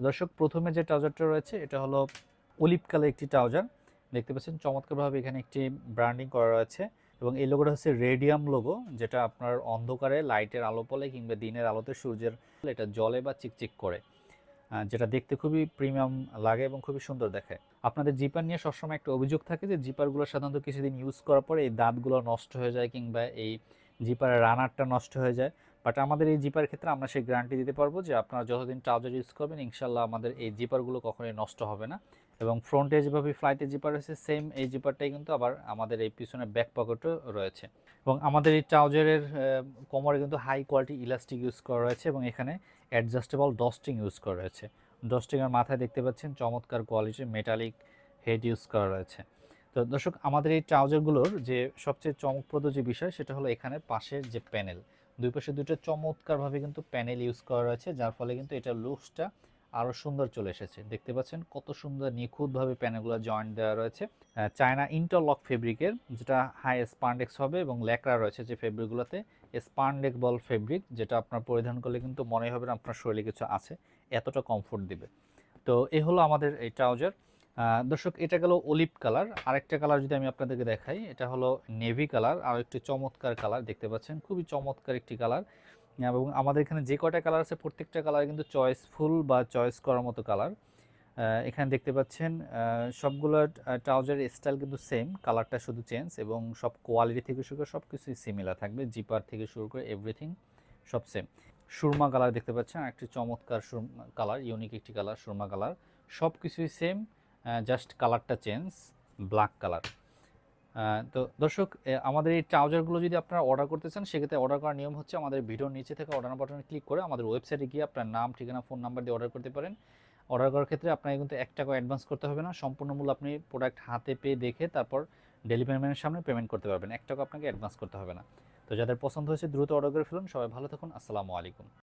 দর্শক, প্রথমে যে ট্রাউজারটা রয়েছে, এটা হলো অলিভ কালার একটি ট্রাউজার। দেখতে পাচ্ছেন চমৎকারভাবে এখানে একটি ব্র্যান্ডিং করা রয়েছে এবং এই লোগোটা হচ্ছে রেডিয়াম লোগো, যেটা আপনার অন্ধকারে লাইটের আলো পলে কিংবা দিনের আলোতে সূর্যের এটা জলে বা চিকচিক করে যেটা দেখতে খুবই প্রিমিয়াম লাগে এবং খুবই সুন্দর দেখায় আপনাদের জিপার নিয়ে সবসময় একটা অভিযোগ থাকে যে জিপারগুলো সাধারণত কিছুদিন ইউজ করার পরে এই দাঁতগুলো নষ্ট হয়ে যায় কিংবা এই জিপারের রানারটা নষ্ট হয়ে যায়। বাট আমাদের এই জিপার ক্ষেত্রে আমরা সেই গ্যারান্টি দিতে পারব যে আপনারা যতদিন ট্রাউজার ইউজ করবেন, ইনশাল্লাহ আমাদের এই জিপারগুলো কখনোই নষ্ট হবে না। এবং ফ্রন্টে যেভাবে ফ্লাইটে জিপার রয়েছে সেম এই জিপারটাই কিন্তু আবার আমাদের এই পিছনে ব্যাক পকেটও রয়েছে। এবং আমাদের এই ট্রাউজারের কোমরে কিন্তু হাই কোয়ালিটি ইলাস্টিক ইউজ করা রয়েছে এবং এখানে অ্যাডজাস্টেবল ডস্টিং ইউজ করা রয়েছে। ডস্টিংয়ের মাথায় দেখতে পাচ্ছেন, চমৎকার কোয়ালিটির মেটালিক হেড ইউজ করা রয়েছে। তো দর্শক, আমাদের এই ট্রাউজারগুলোর যে সবচেয়ে চমকপ্রদ যে বিষয়, সেটা হলো এখানে পাশের যে প্যানেল। দুই পাশে দুটো চমৎকারভাবে কিন্তু প্যানেল ইউজ করা রয়েছে, যার ফলে কিন্তু এটার লুকসটা আরও সুন্দর চলে এসেছে। দেখতে পাচ্ছেন কত সুন্দর নিখুঁতভাবে প্যানেলগুলো জয়েন্ট দেওয়া রয়েছে। চায়না ইন্টারলক ফেব্রিকের, যেটা হাই স্পান্ডেক্স হবে এবং ল্যাকড়া রয়েছে যে ফেব্রিকগুলোতে স্পান্ডেক বল ফেব্রিক, যেটা আপনার পরিধান করলে কিন্তু মনে হবে না, আপনার শরীরে কিছু আছে, এতটা কমফোর্ট দিবে। তো এ হলো আমাদের এই ট্রাউজার। দর্শক, এটা গেল অলিভ কালার। আরেকটা কালার যদি আমি আপনাদেরকে দেখাই, এটা হলো নেভি কালার আর একটি চমৎকার কালার দেখতে পাচ্ছেন। খুবই চমৎকার একটি কালার। এবং আমাদের এখানে যে কটা কালার আছে, প্রত্যেকটা কালার কিন্তু চয়েসফুল বা চয়েস করার মতো কালার। এখানে দেখতে পাচ্ছেন সবগুলো ট্রাউজারের স্টাইল কিন্তু সেম, কালারটা শুধু চেঞ্জ এবং সব কোয়ালিটি থেকে শুরু করে সব কিছুই সিমিলার থাকবে, জিপার থেকে শুরু করে এভরিথিং সব সেম। সুরমা কালার দেখতে পাচ্ছেন একটি চমৎকার সুরমা কালার, ইউনিক একটি কালার, সুরমা কালার। সব কিছুই সেম জাস্ট কালারটা চেঞ্জ ব্ল্যাক কালার তো দর্শক আমাদের এই ট্রাউজারগুলো যদি আপনারা অর্ডার করতে চান, সেক্ষেত্রে অর্ডার করার নিয়ম হচ্ছে আমাদের ভিডিওর নিচে থেকে অর্ডার বাটনে ক্লিক করে আমাদের ওয়েবসাইটে গিয়ে আপনার নাম, ঠিকানা ফোন নাম্বার দিয়ে অর্ডার করতে পারেন। অর্ডার করার ক্ষেত্রে আপনাকে কিন্তু এক টাকা অ্যাডভান্স করতে হবে না। সম্পূর্ণ মূল্য আপনি প্রোডাক্ট হাতে পেয়ে দেখে তারপর ডেলিভারি ম্যানের সামনে পেমেন্ট করতে পারবেন। এক টাকা আপনাকে অ্যাডভান্স করতে হবে না। তো যাদের পছন্দ হয়েছে, দ্রুত অর্ডার করে ফেলুন। সবাই ভালো থাকুন। আসসালামু আলাইকুম।